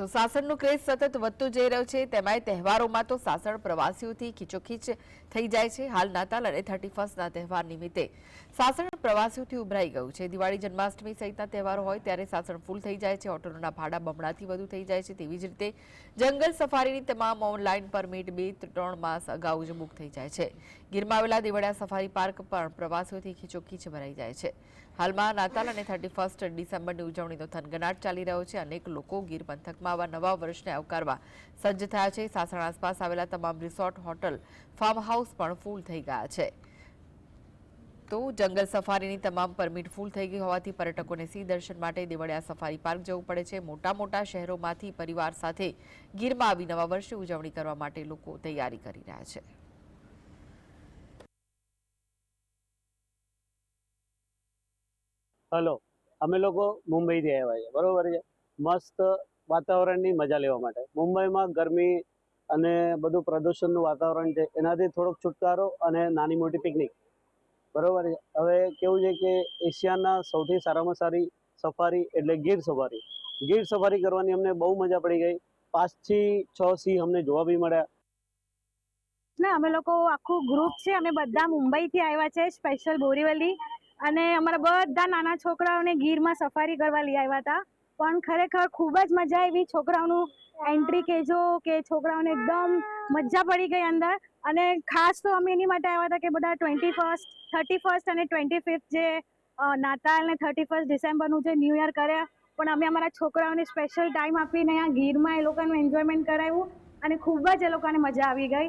તો સાસણનો ક્રેઝ સતત વધતો જઈ રહ્યો છે. તેમાંય તહેવારોમાં તો સાસણ પ્રવાસીઓથી ખીચોખીચ થઈ જાય છે. હાલ નાતાલ અને થર્ટી ફર્સ્ટના તહેવાર નિમિત્તે સાસણ પ્રવાસીઓથી ઉભરાઈ ગયું છે. દિવાળી જન્માષ્ટમી સહિતના તહેવારો હોય ત્યારે સાસણ ફૂલ થઈ જાય છે. હોટલોના ભાડા બમણાથી વધુ થઈ જાય છે. તેવી જ રીતે જંગલ સફારીની તમામ ઓનલાઈન પરમિટ બે ત્રણ માસ અગાઉ જ બુક થઈ જાય છે. ગીરમાં આવેલા દેવળિયા સફારી પાર્ક પણ પ્રવાસીઓથી ખીચોખીચ ભરાઈ જાય છે. હાલમાં નાતાલ અને થર્ટી ફર્સ્ટ ડિસેમ્બરની ઉજવણીનો થનગનાટ ચાલી રહ્યો છે. અનેક લોકો ગીર પંથકમાં આવા નવા વર્ષને આવકારવા સજ્જ થયા છે. સાસણ આસપાસ આવેલા તમામ રિસોર્ટ, હોટલ ફાર્મ હાઉસ પણ ફૂલ થઈ ગયા છે. તો જંગલ સફારીની તમામ પરમિટ ફૂલ થઈ ગઈ હોવાથી પર્યટકોને સિંહ દર્શન માટે દેવળિયા સફારી પાર્ક જવું પડે છે. મોટા મોટા શહેરોમાંથી પરિવાર સાથે ગીરમાં આવી નવા વર્ષની ઉજવણી કરવા માટે લોકો તૈયારી કરી રહ્યા છે. હલો અમે લોકો મુંબઈથી આવ્યા છે બરોબર છે? મસ્ત વાતાવરણની મજા લેવા માટે. મુંબઈમાં ગરમી અને બધું પ્રદૂષણનું વાતાવરણ છે, એનાથી થોડોક છુટકારો અને નાની મોટી પિકનિક. બરોબર છે? હવે કેવું છે કે એશિયાના સૌથી સારામાં સારી સફારી એટલે ગીર સફારી. ગીર સફારી કરવાની અમને બહુ મજા પડી ગઈ. પાંચથી છ સિંહ અમને જોવા બી મળ્યા. ના અમે લોકો આખું ગ્રુપ છે, અમે બધા મુંબઈથી આવ્યા છે સ્પેશિયલ બોરીવલી. અને અમારા બધા નાના છોકરાઓને ગીરમાં સફારી કરવા લઈ આવ્યા હતા. પણ ખરેખર ખૂબ જ મજા આવી. છોકરાઓનું એન્ટ્રી કહેજો કે છોકરાઓને એકદમ મજા પડી ગઈ અંદર. અને ખાસ તો અમે એની માટે આવ્યા હતા કે બધા ટ્વેન્ટી ફર્સ્ટ થર્ટી ફર્સ્ટ અને ટ્વેન્ટી ફિફ્થ જે નાતાલ ને થર્ટી ફર્સ્ટ ડિસેમ્બરનું જે ન્યૂ યર કર્યા. પણ અમે અમારા છોકરાઓને સ્પેશિયલ ટાઈમ આપીને અહીંયા ગીરમાં એ લોકોનું એન્જોયમેન્ટ કરાવ્યું અને ખૂબ જ એ લોકોને મજા આવી ગઈ.